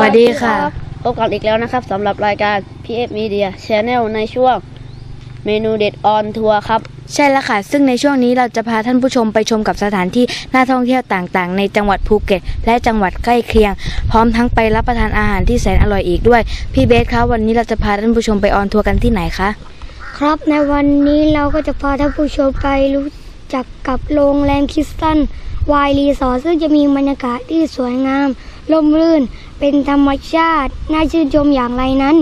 วัสดีค่ะ พบกันอีกแล้วนะครับสำหรับรายการ PF Media Channel ในช่วงเมนูเด็ดออนทัวร์ครับ ใช่แล้วค่ะ ซึ่งในช่วงนี้เราจะพาท่านผู้ชมไปชมกับสถานที่น่าท่องเที่ยวต่างๆ ในจังหวัดภูเก็ต และจังหวัดใกล้เคียง พร้อมทั้งไปรับประทานอาหารที่แสนอร่อยอีกด้วย พี่เบสคะวันนี้เราจะพาท่านผู้ชมไปออนทัวร์กันที่ไหนคะ ครับในวันนี้เราก็จะพาท่านผู้ชมไปรู้จักกับโรงแรมคริสตันวายรีสอร์ทซึ่งจะมีบรรยากาศที่สวยงามร่มรื่น เป็นธรรมชาติ น่าชื่นชมอย่างไรนั้น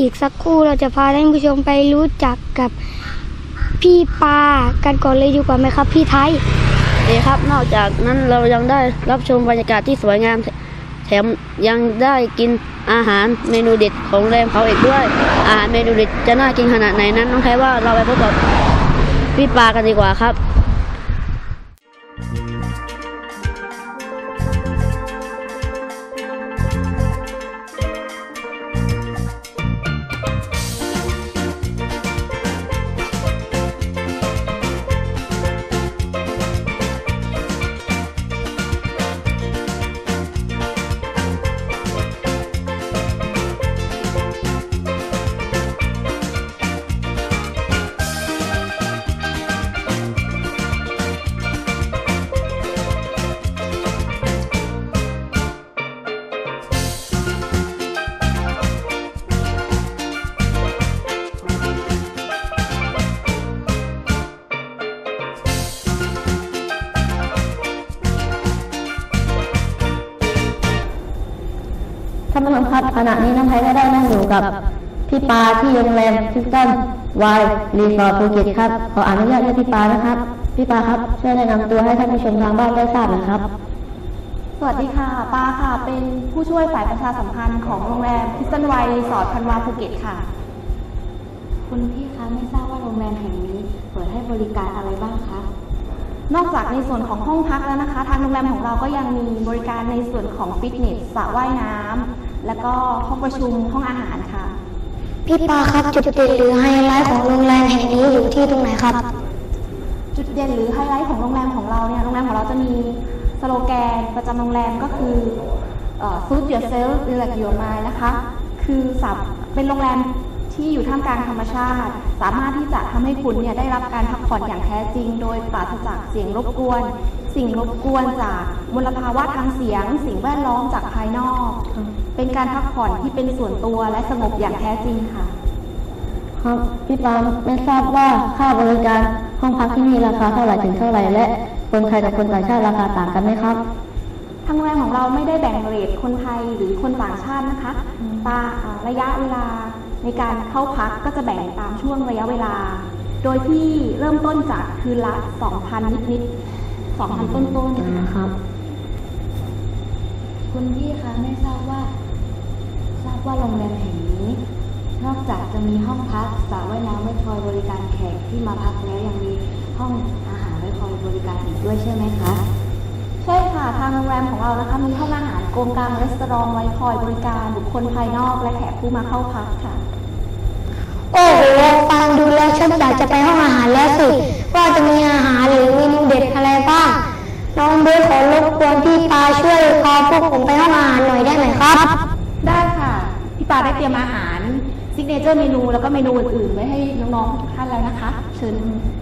อีกสักครู่เราจะพาท่านผู้ชมไปรู้จักกับพี่ปากันก่อนเลยดีกว่าไหมครับ พี่ไทยดีครับ นอกจากนั้นเรายังได้รับชมบรรยากาศที่สวยงาม แถมยังได้กินอาหารเมนูเด็ดของโรงแรมเขาอีกด้วย อาหารเมนูเด็ดจะน่ากินขนาดไหนนั้นน้องแค่ว่าเราไปพบกับพี่ปากันดีกว่าครับ ท่านผู้ชมครับขณะนี้น้องไทยก็ได้นั่งอยู่กับพี่ปาที่โรงแรมคริสตันวายรีสอร์ทภูเก็ตครับขออนุญาตเรียกพี่ปานะครับ พี่ปาครับช่วยแนะนำตัวให้ท่านผู้ชมทางบ้านได้ทราบหน่อยครับ สวัสดีค่ะ ปาค่ะ เป็นผู้ช่วยฝ่ายประชาสัมพันธ์ของโรงแรมพิสตันไวรีสอร์ทพันวาภูเก็ตค่ะ คุณพี่คะไม่ทราบว่าโรงแรมแห่งนี้ เปิดให้บริการอะไรบ้างคะ นอกจากในส่วนของห้องพักแล้วนะคะ ทางโรงแรมของเราก็ยังมีบริการในส่วนของฟิตเนสสระว่ายน้ำแล้วก็ห้องประชุมห้องอาหารค่ะ พี่ปาครับจุดเด่นหรือไฮไลท์ของโรงแรมแห่งนี้อยู่ที่ตรงไหนครับ จุดเด่นหรือไฮไลท์ของโรงแรมของเราเนี่ยโรงแรมของเราจะมีสโลแกนประจำโรงแรมก็คือเอ่อ suit yourself relax your mind นะคะ คือสับเป็นโรงแรม ที่อยู่ท่ามกลางธรรมชาติ สามารถที่จะทำให้คุณเนี่ยได้รับการพักผ่อนอย่างแท้จริง โดยปราศจากเสียงรบกวน สิ่งรบกวนจากมลภาวะทางเสียง สิ่งแวดล้อมจากภายนอก เป็นการพักผ่อนที่เป็นส่วนตัวและสงบอย่างแท้จริงค่ะ ครับพี่ปาไม่ทราบว่าค่าบริการห้องพักที่นี่ราคาเท่าไหร่ถึงเท่าไหร่และคนไทยกับคนต่างชาติราคาต่างกันไหมครับทางโรงแรมของเราไม่ได้แบ่งเรทคนไทยหรือคนต่างชาตินะคะ ตาอ่าระยะเวลา ในการเข้าพักก็จะแบ่งตามช่วงระยะเวลา โดยที่เริ่มต้นจากคืนละ 2,000 นิดๆ2,000 ต้นๆนะครับ คุณพี่คะไม่ทราบว่า ทราบว่าโรงแรมแห่งนี้ นอกจากจะมีห้องพักสระว่ายน้ำไว้คอยบริการแขกที่มาพักแล้วยังมีห้องอาหารไว้คอยบริการอีกด้วยใช่ไหมคะใช่ค่ะ ทางโรงแรมของเรานะคะมีห้องอาหารโกงกลางรีสอร์ทไว้คอยบริการบุคคลภายนอกและแขกผู้มาเข้าพักค่ะ โอ้โหฟังดูแล้วฉันอยากจะไปห้องอาหารแล้วสิว่าจะมีอาหารหรือเมนูเด็ดอะไรบ้างน้องเบสขอรบกวนพี่ปาช่วยพาพวกผมไปห้องอาหารหน่อยได้ไหมครับ ได้ค่ะ พี่ปาได้เตรียมอาหารซิกเนเจอร์เมนูแล้วก็เมนูอื่นๆไว้ให้น้องๆทุกท่านแล้วนะคะ เชิญ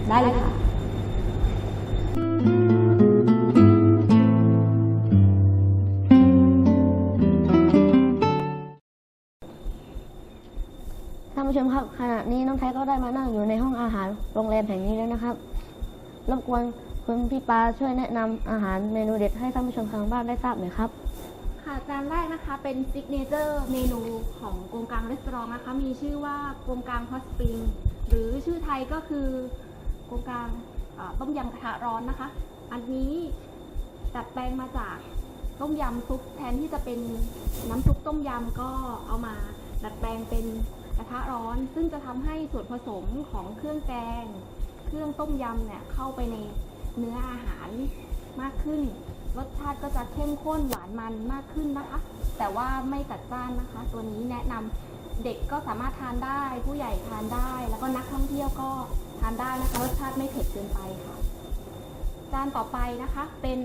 ได้เลยค่ะ ผู้ชมครับ ขณะนี้น้องไทยก็ได้มานั่งอยู่ในห้องอาหารโรงแรมแห่งนี้แล้วนะครับ รบกวนคุณพี่ปาช่วยแนะนำอาหารเมนูเด็ดให้ท่านผู้ชมทางบ้านได้ทราบหน่อยครับ ค่ะจานแรกนะคะเป็นซิกเนเจอร์เมนูของโกงกลางรีสอร์ทนะคะ มีชื่อว่าโกงกลางฮอตสปริงหรือชื่อไทยก็คือโกงกลางต้มยำกระทะร้อนนะคะ อันนี้ดัดแปลงมาจากต้มยำซุปแทนที่จะเป็นน้ำซุปต้มยำก็เอามาดัดแปลงเป็น ระทะร้อน ซึ่งจะทำให้ส่วนผสมของเครื่องแกง เครื่องต้มยำเนี่ยเข้าไปในเนื้ออาหารมากขึ้น รสชาติก็จะเข้มข้นหวานมันมากขึ้นนะคะ แต่ว่าไม่จัดจ้านนะคะ ตัวนี้แนะนำเด็กก็สามารถทานได้ ผู้ใหญ่ทานได้ แล้วก็นักท่องเที่ยวก็ทานได้นะคะ รสชาติไม่เผ็ดเกินไปค่ะ จานต่อไปนะคะเป็น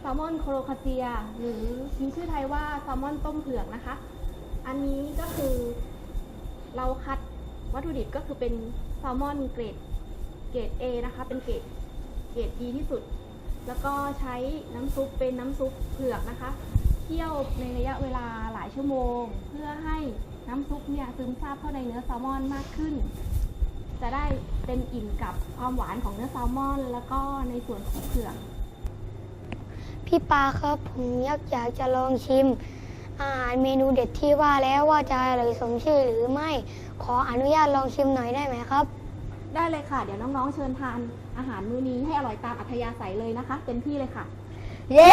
แซลมอนโคโรคาเซีย หรือมีชื่อไทยว่าแซลมอนต้มเผือกนะคะ อันนี้ก็คือ เราคัดวัตถุดิบก็คือเป็นแซลมอนเกรดเกรด A นะคะ เป็นเกรดเกรดดีที่สุด แล้วก็ใช้น้ำซุปเป็นน้ำซุปเผือกนะคะเคี่ยวในระยะเวลาหลายชั่วโมง เพื่อให้น้ำซุปเนี่ยซึมซาบเข้าในเนื้อแซลมอนมากขึ้น จะได้เต็มอิ่มกับความหวานของเนื้อแซลมอน แล้วก็ในส่วนของเผือกพี่ปาครับผมอยากอยากจะลองชิม อาหารเมนูเด็ดที่ว่าแล้วว่าจะอร่อยสมชื่อหรือไม่ ขออนุญาตลองชิมหน่อยได้ไหมครับ ได้เลยค่ะ เดี๋ยวน้องๆเชิญทานอาหารมื้อนี้ให้อร่อยตามอัธยาศัยเลยนะคะ เต็มที่เลยค่ะ เย้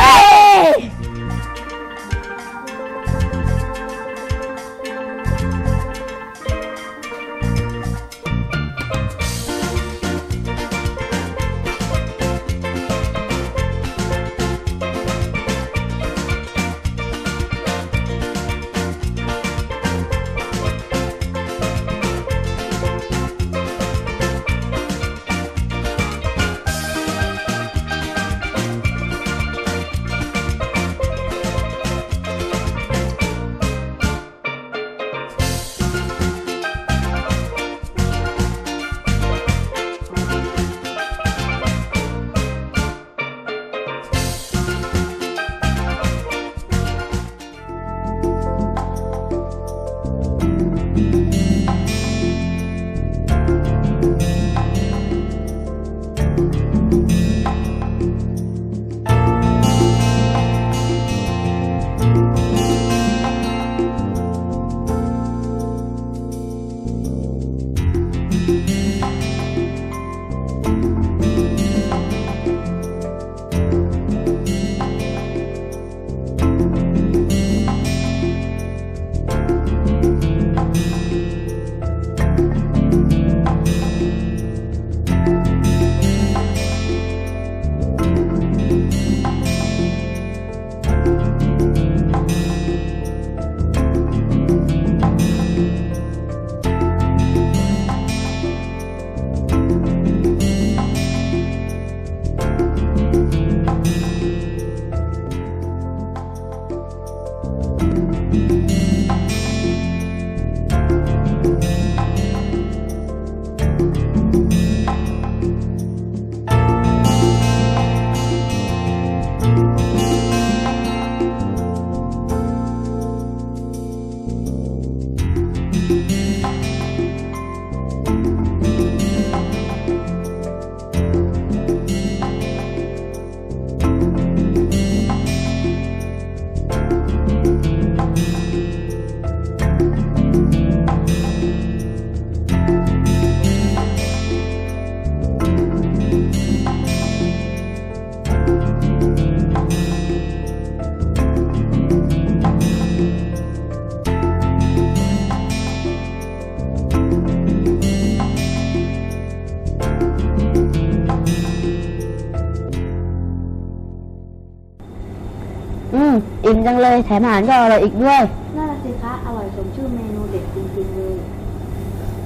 อืมอิ่มจังเลย แถมอาหารก็อร่อยอีกด้วย น่าละสิคะอร่อยสมชื่อเมนูเด็ดจริงๆเลย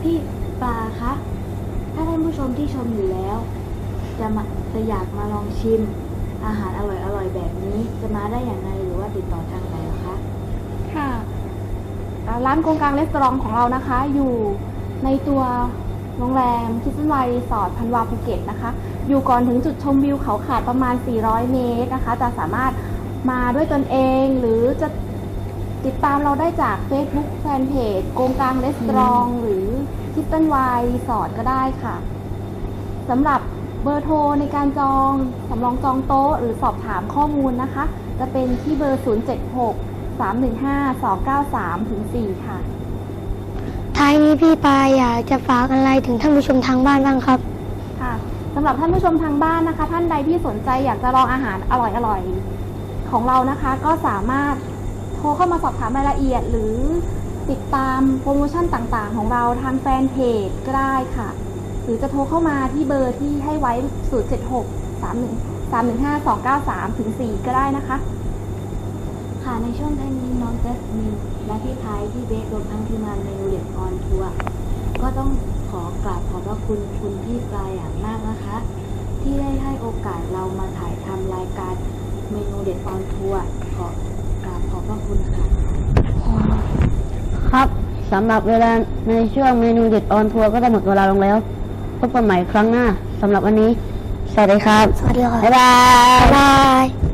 พี่ปลาคะ ถ้าท่านผู้ชมที่ชมอยู่แล้ว จะมาจะอยากมาลองชิม อาหารอร่อยๆแบบนี้จะมาได้อย่างไรหรือว่าติดต่อทางไหนเหรอคะ ค่ะอ่าร้านโครงการรีสอร์ทของเรานะคะ อยู่ในตัวโรงแรมคิสตันไวรีสอร์ทพันวาภูเก็ตนะคะ อยู่ก่อนถึงจุดชมวิวเขาขาดประมาณ 400 เมตรนะคะ จะสามารถ มาด้วยตนเอง หรือจะติดตามเราได้จาก Facebook แฟนเพจโกงกลางรีสอร์ทหรือคิสตันไวรีสอร์ทก็ได้ค่ะสำหรับเบอร์โทรในการจองสำรองจองโต๊ะ หรือสอบถามข้อมูลนะคะ จะเป็นที่เบอร์ 076 315 293ถึง4ค่ะ ท้ายนี้พี่ปาอยากจะฝากอะไรถึงท่านผู้ชมทางบ้านบ้างครับ ค่ะสำหรับท่านผู้ชมทางบ้านนะคะ ท่านใดที่สนใจอยากจะลองอาหารอร่อยๆ ของเรานะคะก็สามารถโทรเข้ามาสอบถามรายละเอียด หรือติดตามโปรโมชั่นต่างๆ ของเราทางแฟนเพจก็ได้ค่ะ หรือจะโทรเข้ามาที่เบอร์ที่ให้ไว้ 076 31 315 293ถึง4ก็ได้นะคะ ค่ะในช่วงท้ายนี้น้องแจสมินและพี่ไทยพี่เบสรวมทั้งทีมงานเมนูเด็ดออนทัวร์ก็ต้องขอกราบขอบพระคุณคุณพี่ปลายอย่างมากนะคะ ที่ได้ให้โอกาสเรามาถ่ายทำรายการ เมนูเด็ดออนทัวร์ขอกราบขอบพระคุณค่ะครับสำหรับเวลาในช่วงเมนูเด็ดออนทัวร์ก็ได้หมดเวลาลงแล้วพบกันใหม่ครั้งหน้าสำหรับวันนี้ สวัสดีครับ สวัสดีค่ะ บ๊ายบาย